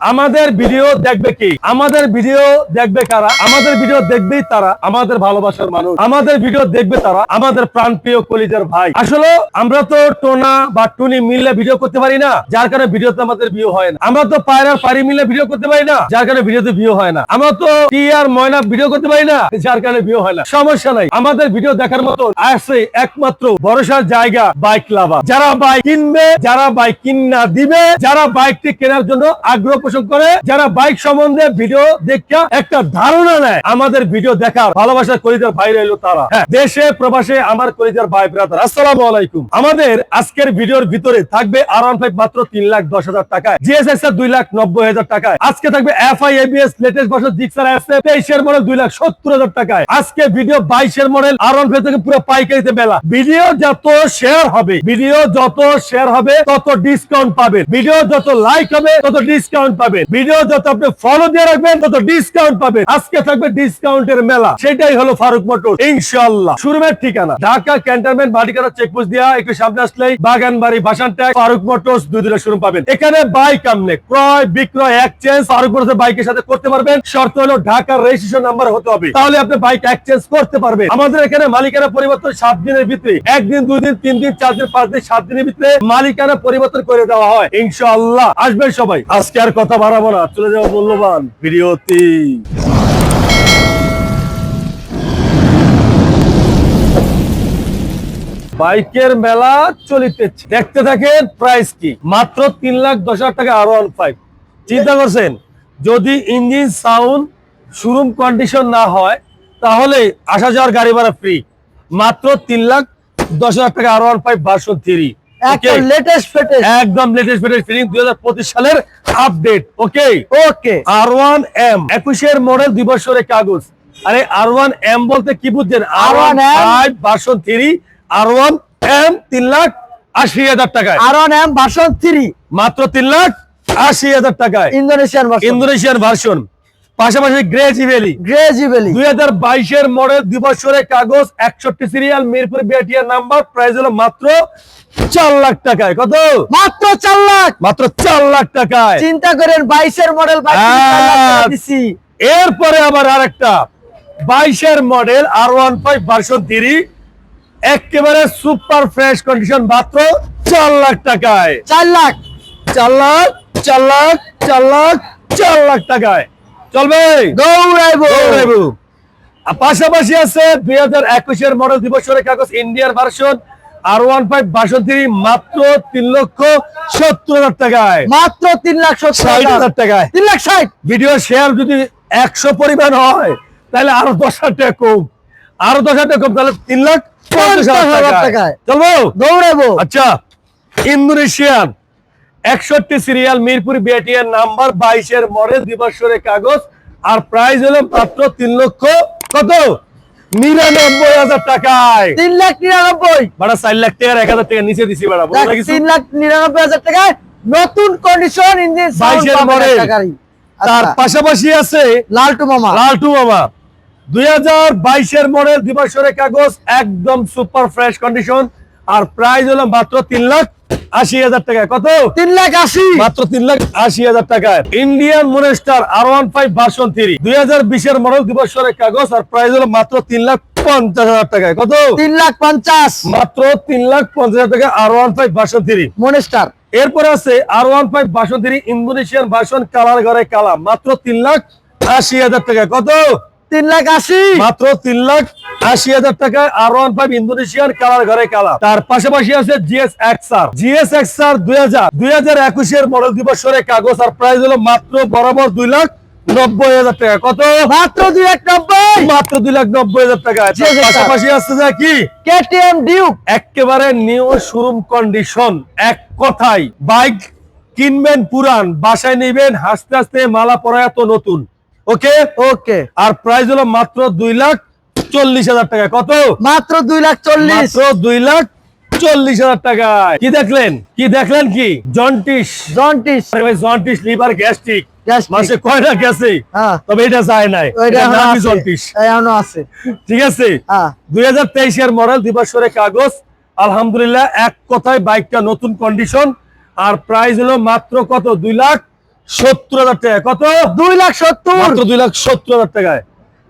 আমাদের ভিডিও দেখবে কি? আমাদের ভিডিও দেখবে কারা? আমাদের ভিডিও দেখবেই তারা, আমাদের ভালোবাসার মানুষ। আমাদের ভিডিও দেখবে তারা, আমাদের প্রাণপ্রিয় কলিজার ভাই। আসলে আমরা তো টোনা বা টুনি মিললে ভিডিও করতে পারি না, যার কারণে ভিডিওতে আমাদের ভিউ হয় না। আমরা তো পায়রার পারি মিললে ভিডিও করতে পারি না, যার কারণে ভিডিওতে ভিউ হয় না। আমরা তো টি আর ময়না ভিডিও করতে পারি না, যার কারণে ভিউ হয় না। সমস্যা নাই। আমাদের ভিডিও দেখার মতো আছে একমাত্র ভরসার জায়গা বাইক লাভা যারা বাইক কিনবে, যারা বাইক কিনা দিবে, যারা বাইকটি কেনার জন্য আগ্রহ পোষণ করে যারা বাইক সম্বন্ধে ভিডিও দেখা একটা ধারণা নেয় আমাদের ভিডিও দেখার ভালোবাসার কলিজার ভাই রইল তারা। হ্যাঁ, দেশে প্রবাসে আমার কলিজার ভাই ব্রাদার আসসালামু আলাইকুম। আমাদের আজকের ভিডিওর ভিতরে থাকবে আর ওয়ান ফাইভ মাত্র তিন লাখ দশ হাজার টাকায় জিএসএস এর দুই লাখ নব্বই হাজার টাকায় আজকে থাকবে এফ আই এবিএস লেটেস্ট বছর জিক্সার এসে তেইশের মডেল দুই লাখ সত্তর হাজার টাকায়। আজকে ভিডিও বাইশের মডেল আর ওয়ান ফাইভ থেকে পুরো পাইকারিতে মেলা ভিডিও যত শেয়ার হবে ভিডিও যত শেয়ার হবে তত ডিসকাউন্ট পাবেন ভিডিও যত লাইক হবে তত ডিসকাউন্ট পাবেন। ভিডিও যত আপনি ফলো দিয়ে রাখবেন, তত ডিসকাউন্ট পাবেন। আজকে থাকবে ডিসকাউন্টের মেলা। সেটাই হলো ফারুক মোটর ইনশাল্লাহ শুরুমের ঠিকানা। ঢাকা ক্যান্টনমেন্ট মাটিকানা চেকপোস্ট দিয়া একটু সামনে আসলেই বাগানবাড়ি বাসান ট্যাগ, ফারুক মোটরস দুই দুটো শোরুম পাবেন। এখানে বাইক আমনে ক্রয়, বিক্রয় এক্সচেঞ্জ ফারুক মোটরস বাইকের সাথে করতে পারবেন। শর্ত হলো ঢাকার রেজিস্ট্রেশন নাম্বার হতে হবে। তাহলে আপনি বাইক এক্সচেঞ্জ করতে পারবেন। আমাদের এখানে মালিকানা পরিবর্তন সাত দিনের ভিতরে। একদিন, দুই দিন, তিন দিন, চার দিন, পাঁচ দিন, সাত দিনের ভিতরে মালিকানা পরিবর্তন করে দেওয়া হয়। ইনশাআল্লাহ। আসবেন সবাই। আজকে আর কথা বাড়াবো না, চলে যাব মূল্যবান ভিডিওতে বাইকের মেলা চলিতেছে। দেখতে থাকেন প্রাইস কি? মাত্র তিন লাখ দশ হাজার টাকা আর ওয়ান ফাইভ চিন্তা করছেন, যদি ইঞ্জিন সাউন্ড শোরুম কন্ডিশন না হয়, তাহলে আসা যাওয়ার গাড়ি ভাড়া ফ্রি মাত্র তিন লাখ দশ হাজার টাকা আর ওয়ান ফাইভ ভার্সন থ্রি একদম লেটেস্ট ফেটেস্ট একদম লেটেস্ট ফিটেস্ট ফিলিং দুই হাজার পঁচিশ সালের আপডেট ওকে ওকে আর ওয়ান এম একুশের মডেল দুই বছরের কাগজ। আরে আর ওয়ান এম বলতে কি বুঝছেন? R one R1M five version three R one M তিন লাখ আশি হাজার টাকায়। R one M version three মাত্র তিন লাখ আশি হাজার টাকায়। ইন্দোনেশিয়ান ভার্সন ইন্দোনেশিয়ান ভার্সন পাশাপাশি গ্রে জিভেলি গ্রে জিবেলি দুই হাজার বাইশের মডেল দুই বছরের কাগজ একষট্টি সিরিয়াল মিরপুর বিআটিআর নাম্বার প্রাইস হলো মাত্র চার লাখ টাকায়। কত? মাত্র চার লাখ। মাত্র চার লাখ টাকায়। চিন্তা করেন বাইশের মডেল হ্যাঁ। এরপরে আবার আরেকটা। বাইশের model R one five version three একেবারে সুপার ফ্রেশ কন্ডিশন মাত্র চার লাখ টাকায়। চার লাখ। চার লাখ চার লাখ চার লাখ চার লাখ টাকায়। চলবে দৌড়াইবো। দৌড়াইবো। পাশাপাশি আছে দুই হাজার একুশের মডেল দিবসের কাগজ ইন্ডিয়ার version R one five version three মাত্র তিন লক্ষ সত্তর হাজার টাকায়। মাত্র তিন লাখ ষাট হাজার টাকায়। তিন লাখ ষাট। ভিডিও শেয়ার যদি একশো পরিমাণ হয় তাহলে আরও দশ হাজার টাকা কম। আরও দশ হাজার টাকা কম তাহলে তিন লাখ পঞ্চাশ হাজার টাকায়। চলবো দৌড়াইবো। আচ্ছা ইন্দোনেশিয়ান একষট্টি সিরিয়াল মিরপুর বিআটিএর নাম্বার বাইশের মডেল দিবসের কাগজ আর প্রাইস হলো মাত্র তিন লক্ষ কত? নিরানব্বই হাজার টাকায়। তিন লাখ নিরানব্বই। বাড়া চার লাখ টাকার এক হাজার টাকা নিচে দিছি বাড়া তিন লাখ নিরানব্বই হাজার টাকায় নতুন কন্ডিশন ইঞ্জিন বাইশের মডেল তার আচ্ছা, পাশাপাশি আছে লালটু মামা। লালটু মামা। দুই হাজার বাইশের মডেল দিবসের কাগজ একদম সুপার ফ্রেশ কন্ডিশন আর প্রাইস হলো মাত্র তিন লাখ আশি হাজার টাকা কত? তিন লাখ আশি। মাত্র তিন লাখ আশি হাজার টাকায়। Indian monster R one five version three দুই হাজার বিশের মডেল দিবসের কাগজ আর প্রাইস হলো মাত্র তিন লাখ পঞ্চাশ হাজার টাকায়। কত? তিন লাখ পঞ্চাশ। মাত্র তিন লাখ পঞ্চাশ হাজার টাকা R one five version three monster এরপরে আছে R one five version three Indonesian version colour ঘরে কালা মাত্র তিন লাখ আশি হাজার টাকা কত? তিন লাখ আশি। মাত্র তিন লাখ আশি হাজার টাকায় R one five Indonesian colour ঘরে কালা তার পাশাপাশি আছে জিএস এক্সআর জিএস এক্সআর দুই হাজার। দুই হাজার একুশের মডেল দিবসের কাগজ আর প্রাইস হলো মাত্র বরাবর দুই লাখ নব্বই হাজার টাকা। কত? মাত্র দুই লাখ নব্বই। মাত্র দুই লাখ নব্বই হাজার টাকা। পাশাপাশি আসছে যা কি? কেটিএম ডিউক একেবারে নিউ শোরুম কন্ডিশন এক কথাই বাইক কিনবেন পুরান বাসায় নিবেন হাসতে হাসতে মালা পরা এত নতুন। ওকে? ওকে। আর প্রাইস হলো মাত্র দুই লাখ চল্লিশ হাজার টাকা। কত? মাত্র দুই লাখ চল্লিশ। দুই লাখ চল্লিশ হাজার টাকা কি দেখলেন? কি দেখলেন কি? Jaundice. Jaundice. Jaundice liver gastric. মাসে কয়টা গেছে হ্যাঁ। তবে এটা যায় নাই। আছে। জন্টিস। আছে। ঠিক আছে? হ্যাঁ। দুই হাজার তেইশের মডেল দিবসের কাগজ। আলহামদুলিল্লাহ এক কথায় বাইকটা নতুন কন্ডিশন আর প্রাইস হলো মাত্র কত? দুই লাখ সত্তর হাজার টাকা। কত? দুই লাখ সত্তর। দুই লাখ সত্তর হাজার টাকায়।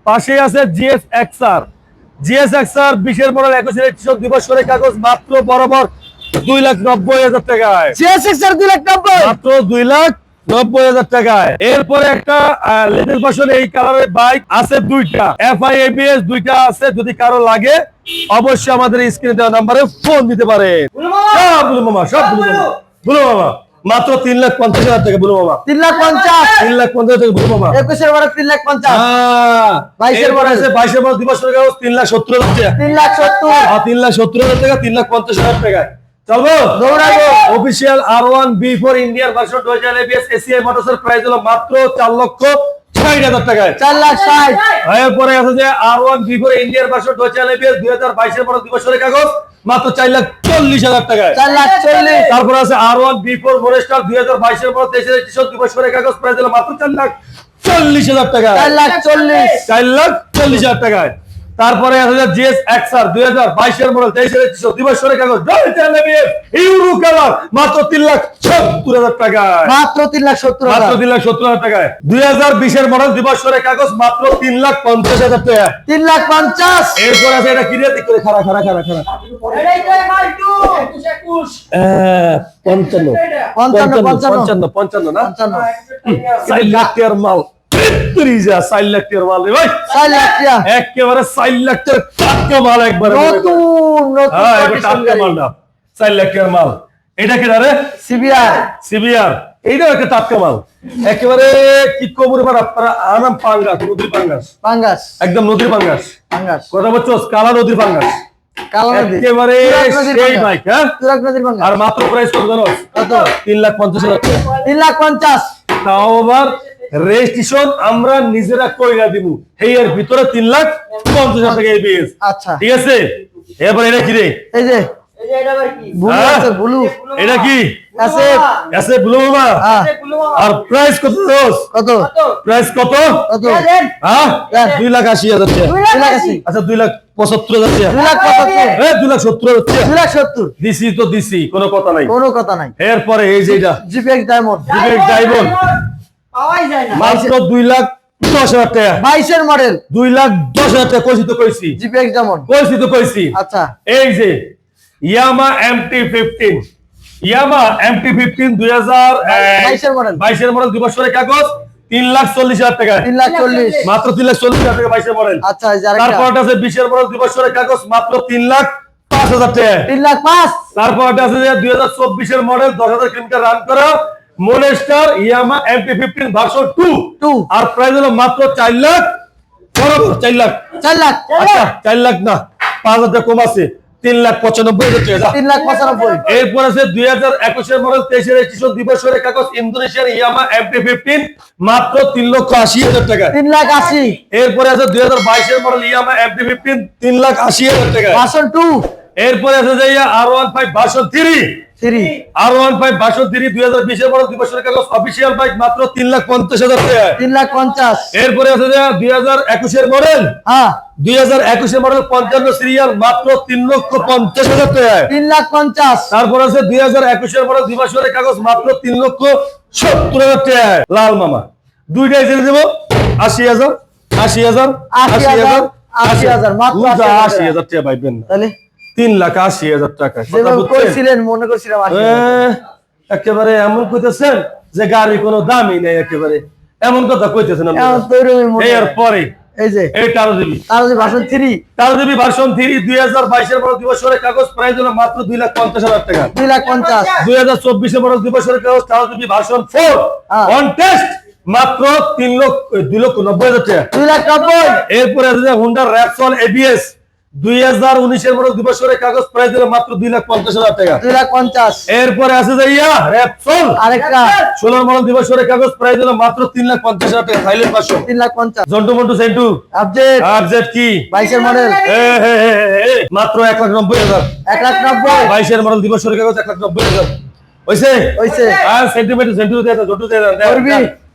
পাশে আছে জিএস এক্সআর। জিএস এক্সআর বিশের মডেল একুশের কৃষক কাগজ মাত্র বরাবর দুই লাখ নব্বই হাজার টাকায়। এর দুই লাখ নব্বই। মাত্র দুই লাখ নব্বই হাজার টাকায়। এরপরে একটা লেটেস্ট ভার্সন এই কালারের বাইক আছে দুইটা। এফ এফআই এবিএস দুইটা আছে যদি কারও লাগে অবশ্যই আমাদের স্ক্রিনে দেওয়া নাম্বারে ফোন দিতে পারে সব মামা সব মামা। মামা। মাত্র তিন লাখ পঞ্চাশ হাজার টাকা বুলু মামা। তিন লাখ পঞ্চাশ। তিন লাখ পঞ্চাশ হাজার টাকা বুলু মামা। একুশের বারো তিন লাখ পঞ্চাশ। হ্যাঁ, বাইশের model। আছে বাইশের মডেল দিবস কাগজ তিন লাখ সত্তর হাজার টাকা। তিন লাখ সত্তর। আর তিন লাখ সত্তর হাজার টাকা তিন লাখ পঞ্চাশ হাজার টাকা চলবো? দৌড়াবো। Official R one B four Indian version dual ABS ACI মোটরসের price হলো মাত্র চার লক্ষ ষাট হাজার টাকায়। চার লাখ ষাট। এরপরে আছে যে R one B four Indian version dual ABS দুই হাজার বাইশের মডেল দিবসের কাগজ। মাত্র চার লাখ চল্লিশ হাজার টাকায়। চার লাখ চল্লিশ। তারপর আছে R one B four forester দুই হাজার বাইশের মডেল তেইশের দুই বছরের কাগজ প্রায় মাত্র চার লাখ চল্লিশ হাজার টাকা চার লাখ চল্লিশ। চার লাখ চল্লিশ হাজার টাকায়। তারপরে জিএস এক্সআর দুই হাজার বাইশের মডেল তেইশের কাগজ ইউরো কালার মাত্র তিন লাখ সত্তর হাজার টাকায়। মাত্র তিন লাখ সত্তর মাত্র তিন লাখ সত্তর হাজার টাকায়। দুই হাজার বিশের মডেল দিবসের কাগজ মাত্র তিন লাখ পঞ্চাশ হাজার টাকা। তিন লাখ পঞ্চাশ। এরপর আছে এটা কিনে দিক করে খারা খারা খারা খারা পঞ্চান্ন। পঞ্চান্ন, পঞ্চান্ন। পঞ্চান্ন না? পঞ্চান্ন। টাকার মাল। তেত্রিশ চার লাখ টাকার মাল রে ভাই। চার লাখ টাকা। একেবারে চার লাখ টাকার টাটকা মাল একবারে নতুন নতুন টাটকা মালটা। চার লাখ টাকার মাল। এটা কি রে? সিবিআর সিবিআর এইটাও একটা টাটকা মাল। একেবারে কি কবর আনাম পাঙ্গাস নদীর পাঙ্গাস। পাঙ্গাস। একদম নদীর পাঙ্গাস। পাঙ্গাস। কথা বলছো? কালা নদীর পাঙ্গাস। একেবারে সেই বাইক হ্যাঁ? তুরাগ নদীর পাঙ্গাস। আর মাত্র প্রাইস কত জানো? তিন লাখ পঞ্চাশ হাজার তিন লাখ পঞ্চাশ। তাও আবার রেজিস্ট্রেশন আমরা নিজেরা কইরা দিব। এই এর ভিতরে তিন লাখ পঞ্চাশ হাজার টাকা এবিএস আচ্ছা। ঠিক আছে? এবার এটা কি রে? এই যে ব্লু হ্যাঁ? আছে ব্লু। এটা কি? আছে আছে ব্লু মামা। হ্যাঁ। আর প্রাইস কত কত? প্রাইস কত? কত? হ্যাঁ? দুই লাখ আশি হাজার টাকা। দুই লাখ আশি। আচ্ছা দুই লাখ পঁচাত্তর হাজার টাকা। দুই লাখ হ্যাঁ সত্তর দুই লাখ সত্তর। দিছি তো দিছি কোনো কথা নাই। কোনো কথা নাই। এরপরে এই যে ডায়মন্ড ডায়মন্ড মাত্র দুই লাখ দশ হাজার টাকা। বাইশের মডেল। দুই লাখ দশ হাজার টাকা কইছি তো কইছি। জিপিএক্স ডায়মন্ড কইছি তো কইছি। আচ্ছা। এই যে Yamaha MT fifteen. Yamaha MT fifteen দুই হাজার বাইশের model। বাইশের মডেল দুই বছরের কাগজ তিন লাখ চল্লিশ হাজার টাকা। তিন লাখ চল্লিশ। মাত্র তিন লাখ চল্লিশ হাজার টাকা বাইশের মডেল। আচ্ছা তারপর আছে বিশের মডেল দুই বছরের কাগজ মাত্র তিন লাখ পাঁচ হাজার টাকা। তিন লাখ পাঁচ। তারপর আছে যে দুই হাজার চব্বিশের মডেল দশ হাজার কিলোমিটার রান করা। Monster Yamaha MT fifteen version two two আর প্রাইস হলো মাত্র চার লাখ। বরাবর চার লাখ। চার লাখ। আচ্ছা চার লাখ না পাঁচ হাজার কম আছে। তিন লাখ পঁচানব্বই তিন লাখ পঁচানব্বই। এরপর আছে দুই হাজার একুশের মডেল তেইশের রেজিস্ট্রেশন কাগজ ইন্দোনেশিয়ার ইয়ামা এমটি ফিফটিন মাত্র তিন লক্ষ আশি হাজার টাকা। তিন লাখ আশি। এরপরে আছে দুই হাজার বাইশের মডেল ইয়ামা এমটি ফিফটিন তিন লাখ আশি হাজার টাকা। ভার্সন টু এরপরে আছে যে R one five version three three R one five version three দুই হাজার বিশের মডেল দিবসের কাগজ অফিসিয়াল বাইক মাত্র তিন লাখ পঞ্চাশ হাজার তিন লাখ পঞ্চাশ। এরপরে আছে যে দুই হাজার একুশের মডেল হ্যাঁ। দুই হাজার একুশের মডেল পঞ্চান্ন সিরিয়াল মাত্র তিন লক্ষ পঞ্চাশ হাজার টাকা। তিন লাখ পঞ্চাশ। তারপর আছে দুই হাজার একুশের মডেল দুই বছরের কাগজ মাত্র তিন লক্ষ সত্তর হাজার টাকা। লাল মামা। দুইটাই জেনে দেবো। আশি হাজার আশি হাজার আশি হাজার, আশি হাজার, মাত্র হাজার আশি হাজার টাকা। পাইবেন তাহলে তিন লাখ আশি হাজার টাকা। মনে করছিলাম একেবারে এমন কইতেছেন যে গাড়ি কোনো দামই নেই একেবারে। এমন কথা কইতেছেন এর পরে এই যে এই থ্রি থ্রি দুই হাজার বাইশের মডেল দিবসের কাগজ হলো মাত্র দুই লাখ পঞ্চাশ হাজার টাকা। দুই লাখ পঞ্চাশ। দুই হাজার চব্বিশের দিবসের কাগজ ফোর হ্যাঁ। অন টেস্ট মাত্র তিন লক্ষ দুই লক্ষ নব্বই হাজার টাকা। দুই লাখ নব্বই। এরপরে হুন্ডার র্যাপসন এবিএস দুই হাজার উনিশের মডেল দিবসের কাগজ প্রাইস হলো মাত্র দুই লাখ পঞ্চাশ হাজার টাকা। দুই লাখ পঞ্চাশ। এরপরে আছে যে ইয়া র্যাপসন আরেকটা। ষোলোর মডেল দিবসের কাগজ প্রাইস হলো মাত্র তিন লাখ পঞ্চাশ হাজার টাকা থাইল্যান্ড পাঁচশো। তিন লাখ পঞ্চাশ। জন্টু মন্টু সেন্টু। আপডেট আর কি? বাইশের মডেল এ, হে, হে, হে, হে, মাত্র এক লাখ নব্বই হাজার। এক লাখ নব্বই। বাইশের মডেল দিবসের কাগজ এক লাখ নব্বই হাজার। হয়েছে হয়েছে। আর সেন্টিমিটার সেন্টু দিয়ে জন্টু দিয়ে।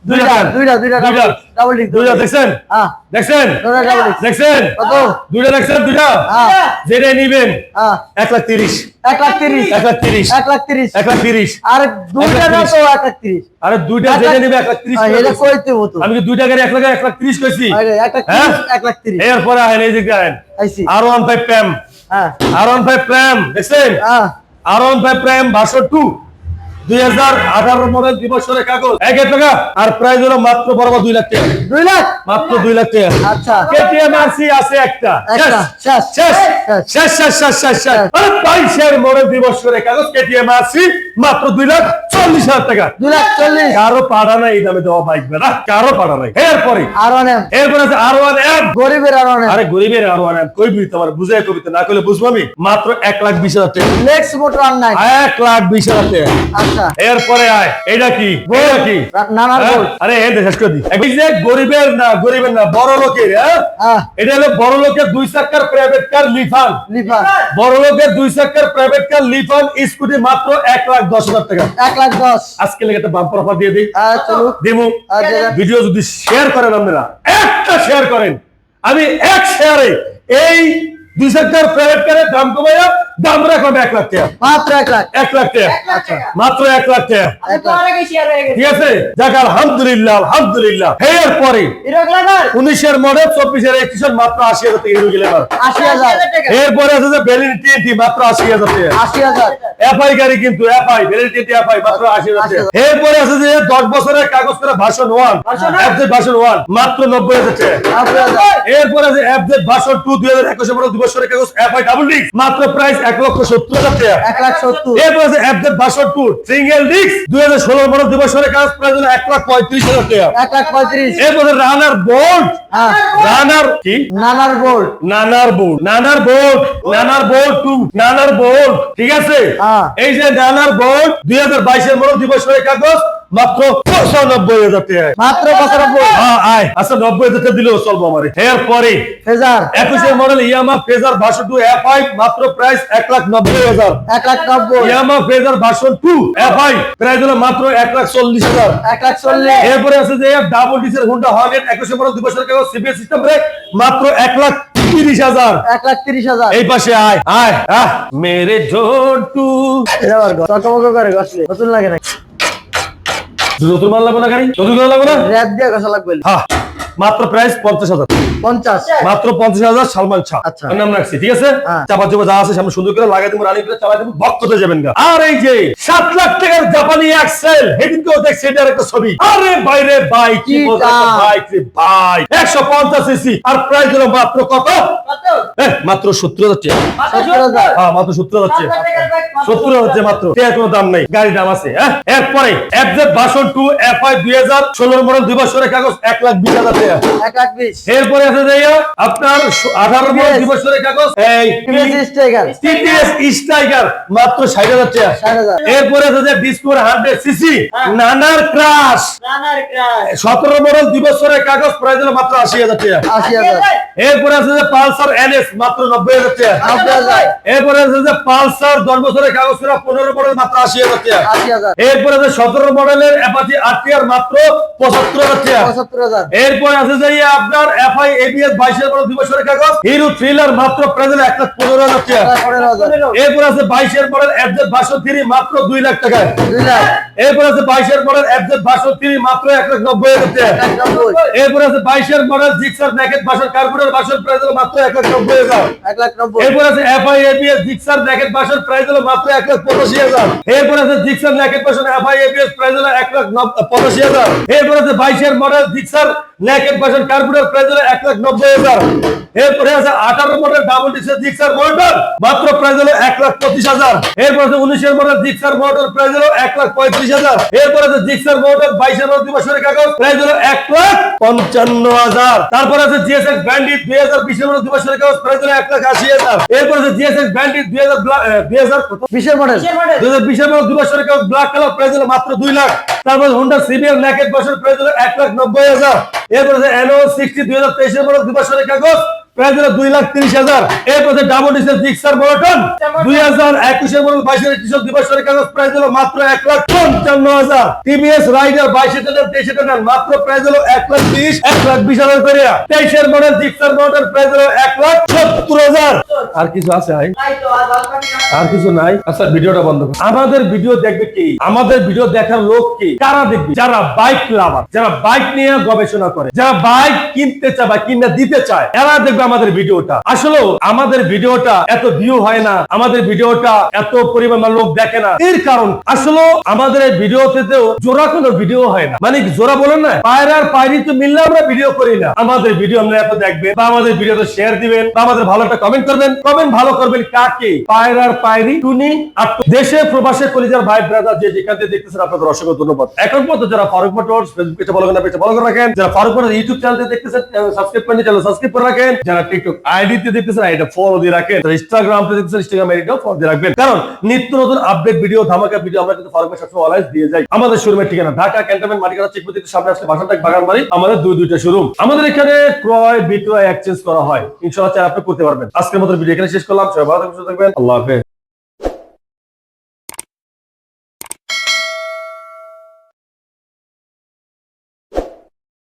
দুইটা। দুইটা দুইটা ডাবল ডিক দুইটা দেখছেন হ্যাঁ দেখছেন দুইটা ডাবল ডিক দেখছেন কত দুইটা দেখছেন দুইটা হ্যাঁ যেটা নিবেন হ্যাঁ লাখ তিরিশ এক লাখ তিরিশ এক লাখ তিরিশ এক লাখ তিরিশ এক লাখ আর দুইটা না তো আরে দুইটা যেটা নিবে এটা আমি কি দুইটা লাখ লাখ কইছি আরে লাখ হ্যাঁ? আহেন এই আহেন আর ওয়ান ফাইভ প্রেম হ্যাঁ আর ওয়ান ফাইভ দেখছেন হ্যাঁ আর ওয়ান ফাইভ দুই হাজার আঠারো মডেল দুই কাগজ। এক এক টাকা। আর প্রাইস হলো মাত্র বরাবর দুই লাখ টাকা। দুই লাখ? মাত্র দুই লাখ টাকা। আচ্ছা। কেটিএম আরসি আছে একটা। একটা, শেষ, শেষ। শেষ। শেষ। শেষ শেষ শেষ শেষ আরে বাইশের মডেল দুই কাগজ কেটিএম আরসি মাত্র দুই লাখ চল্লিশ হাজার টাকা। দুই লাখ চল্লিশ। কারও পাড়া নাই এই দামে দেওয়া বাইক বেড়া কারও পাড়া নাই। এরপরে। আর ওয়ান এম এরপরে আছে আর ওয়ান এম গরিবের আর ওয়ান এম আরে গরিবের আর ওয়ান এম কইবি তোমার বুঝে কবিতা না করলে বুঝব আমি? মাত্র এক লাখ বিশ হাজার টাকা। মোটর আর নাই। এক লাখ বিশ হাজার টাকা। আচ্ছা। এরপরে আয় এটা কি? এটা কি? নানার হ্যাঁ? গোল আরে এন্ড শেষ করে দি। এই যে গরিবের না গরিবের না বড় লোকের হ্যাঁ? হ্যাঁ। এটা হলো বড় লোকের দুই চাকার প্রাইভেট কার লিফান। লিভার বড় লোকের দুই চাকার প্রাইভেট কার লিফান স্কুটি মাত্র এক লাখ দশ হাজার টাকা। এক লাখ দশ। আজকে লেগে একটা বাম্পার অফার দিয়ে দিই। আর যে- ভিডিও যদি শেয়ার করেন আপনারা একটা শেয়ার করেন। আমি এক শেয়ারে এই দুই চাকার প্রাইভেট কারের দাম কমাইয়া দাম রাখলাম এক লাখ টাকা। মাত্র এক লাখ। এক লাখ টাকা। মাত্র এক লাখ টাকা। এক লাখ। ঠিক আছে? যাক আলহামদুলিল্লাহ আলহামদুলিল্লাহ। এর পরে উনিশের মডেল চব্বিশের একত্রিশের মাত্র আশি হাজার টাকা হিরো গেলে এরপরে আছে যে বেলিন টিএনটি মাত্র আশি হাজার টাকা। আশি হাজার। এফআই গাড়ি কিন্তু এফআই বেলিন টিএনটি এফআই মাত্র আশি হাজার টাকা। এরপরে আছে যে দশ বছরের কাগজ করে ভাষণ ওয়ান এফজেড ভাষণ ওয়ান মাত্র নব্বই হাজার টাকা। এরপরে আছে এফজেড ভাষণ টু দুই হাজার একুশে দুই বছরের কাগজ এফআই ডাবল ডিস্ক মাত্র প্রাইস এক লক্ষ সত্তর হাজার টাকা। এক লাখ সত্তর। এরপর আছে এফজেড ভাষণ টু সিঙ্গেল ডিস্ক দুই হাজার ষোলো মডেল দুই বছরের কাগজ প্রাইস এক লাখ পঁয়ত্রিশ হাজার টাকা। এক লাখ পঁয়ত্রিশ। এরপরে রানার হ্যাঁ। রানার কি? নানার বোল্ট টু নানার বোল্ট ঠিক আছে? হ্যাঁ। এই যে নানার বোল্ট দুই হাজার বাইশের মডেল দুই বছরের কাগজ মাত্র পঁচানব্বই হাজার টাকা মাত্র পঁচানব্বই? হ্যাঁ আয়। আচ্ছা নব্বই হাজার টাকা দিলেও চলবো আমার। এরপরে ফেজার। একুশের model Yamaha Fazer version two F I মাত্র প্রাইস এক লাখ নব্বই হাজার। এক লাখ নব্বই Yamaha Fazer version two F I price হলো মাত্র এক লাখ চল্লিশ হাজার। এক লাখ চল্লিশ এরপরে আছে যে ডাবল ডিসের হুন্ডা হগেট একুশে মডেল দুই কাগজ সিবিএস সিস্টেম ব্রেক মাত্র এক লাখ তিরিশ হাজার। এক লাখ তিরিশ হাজার। এই পাশে আয় আয় মেরে ঝোটু চকমক করে গসলে নতুন লাগে না নতুন মাল লাগবে না গাড়ি? মাল লাগবে না? র্যাপ দিয়ে গসা লাগবে। হ্যাঁ মাত্র প্রাইস পঞ্চাশ হাজার। পঞ্চাশ। মাত্র পঞ্চাশ হাজার সালমান শাহ। আচ্ছা। নাম রাখছি ঠিক আছে? হ্যাঁ। চাপা চাপা যা আছে সামনে সুন্দর করে লাগাই দেবো রানি করে চালাই দেবো ভক্ততে যাবেন গা? আর এই যে সাত লাখ টাকার জাপানি এক্সেল সেদিনকেও দেখছি এটার একটা ছবি। আরে বাইরে বাইক কি রে ভাই। একশো পঞ্চাশ সিসি আর প্রাইস হলো মাত্র কত? মাত্র সত্তর হাজার টাকা। হ্যাঁ মাত্র সত্তর হাজার টাকা। সত্তর হচ্ছে মাত্র। কোনো দাম নেই গাড়ির দাম আছে হ্যাঁ? এরপরে FZ version two F I দুই হাজার ষোলোর মডেল দুই বছরের কাগজ এক লাখ বিশ হাজার এরপরে আছে যে আপনার আঠারো বছরের কাগজ এই স্ট্রাইকার। মাত্র ষাট হাজার টাকা। এরপরে আছে যে ডিসকোর হান্ড্রেড সিসি নানার ক্রাশ সতেরো মডেল দুই বছরের কাগজ প্রাইস হলো মাত্র আশি হাজার টাকা। এরপরে আছে যে পালসার এনএস মাত্র নব্বই হাজার টাকা। এরপরে আছে যে পালসার দশ বছরের কাগজ পনেরো মডেল মাত্র আশি হাজার টাকা। এরপরে আছে সতেরো মডেলের অ্যাপাচি আরটিআর মাত্র পঁচাত্তর হাজার টাকা। এরপর আছে যে আপনার এফআই এবিএস বাইশের মডেল দুই বছরের কাগজ। হিরো থ্রিলার মাত্র প্রেজেন্ট এক লাখ পনেরো হাজার টাকা। এক লাখ পনেরো হাজার। এরপর আছে বাইশের মডেল এফজেড ভার্সন থ্রি মাত্র দুই লাখ টাকা এরপর আছে বাইশের মডেল এফজেড ভার্সন থ্রি মাত্র এক লাখ নব্বই হাজার টাকা। এরপর আছে বাইশের জিক্সার ন্যাকেট হলো মাত্র এক লাখ নব্বই হাজার। এরপর আছে FI ABS Gixxer naked version price হলো মাত্র এক লাখ পঁচাশি হাজার। এরপর আছে Gixxer naked version FI ABS price হলো এক লাখ পঁচাশি হাজার। এরপর আছে বাইশের model Gixxer naked version carburettor price হলো এক লাখ নব্বই হাজার। এরপরে আছে আঠারো মডেল ডাবল ডিসের জিক্সার মোটর মাত্র প্রাইস হলো এক লাখ পঁচিশ হাজার। এরপর আছে উনিশের মডেল জিক্সার মোটর প্রাইস হলো এক লাখ পঁয়ত্রিশ হাজার। এরপর আছে জিক্সার মোটর বাইশের দুই বছরের কাগজ প্রাইস হলো এক লাখ পঞ্চান্ন হাজার। তারপর আছে জিএসএক্স ব্যান্ডিট দুই হাজার বিশের মডেল দুই বছরের কাগজ প্রাইস হলো এক লাখ আশি হাজার। এরপর আছে জিএসএক্স ব্যান্ডিট দুই হাজার দুই হাজার বিশের মডেল দুই হাজার বিশের মডেল দুই বছরের কাগজ ব্ল্যাক কালার প্রাইস হলো মাত্র দুই লাখ। তারপর হোন্ডা সিবিএম ন্যাকেট বছর প্রাইস হলো এক লাখ নব্বই হাজার। এরপর এনও সিক্সটি দুই হাজার তেইশের পরে বছরের কাগজ আর কিছু আছে আর কিছু নাই? আচ্ছা ভিডিওটা বন্ধ। আমাদের ভিডিও দেখবে কি? আমাদের ভিডিও দেখার লোক কি? কারা দেখবে? যারা বাইক লাভার যারা বাইক নিয়ে গবেষণা করে, যারা বাইক কিনতে চায় বা কিনে দিতে চায়, এরা দেখবে আমাদের ভিডিওটা। আসলে আমাদের ভিডিওটা এত ভিউ হয় না, আমাদের ভিডিওটা এত পরিমাণ লোক দেখে না। এর কারণ, আসলে আমাদের এই ভিডিওতে জোড়া কোনো ভিডিও হয় না। মানে জোড়া বলেন না? পায়ের আর পায়রি তো মিললে আমরা ভিডিও করি না। আমাদের ভিডিও আমরা এত দেখবেন বা আমাদের ভিডিওতে শেয়ার দিবেন বা আমাদের ভালো একটা কমেন্ট করবেন। কমেন্ট ভালো করবেন কাকে? পায়ের আর পায়রি, টুনি আর দেশে প্রবাসে কলিজার ভাই ব্রাদার যে যেখান থেকে দেখতেছেন, আপনাদের অসংখ্য ধন্যবাদ। এখন পর্যন্ত যারা ফারুক মোটরস ফেসবুক ফলো করেন পেজে ফলো করে রাখেন। যারা ফারুক মোটরস ইউটিউব চ্যানেল দেখতেছেন সাবস্ক্রাইব করেন চ্যানেল সাবস্ক্রাইব করে রাখেন। যারা টিকটক দেখতেছেন এটা ফলো দিয়ে রাখেন দেখতেছেন ইনস্টাগ্রাম আইডিটাও ফলো দিয়ে রাখবেন। কারণ নিত্য নতুন আপডেট ভিডিও ধামাকা ভিডিও আমরা কিন্তু সবসময় অলওয়েজ দিয়ে যাই। আমাদের শোরুমের ঠিকানা ঢাকা, ক্যান্টনমেন্ট, মাটিকাটা চেকপতির সামনে আসলে বাড়ি, আমাদের দুই দুইটা শোরুম আমাদের এখানে ক্রয়, বিক্রয় এক্সচেঞ্জ করা হয়। ইনশাআল্লাহ আপনি করতে পারবেন। আজকের মতো ভিডিও এখানে শেষ করলাম। সবাই ভালো থাকবেন। আল্লাহ হাফেজ।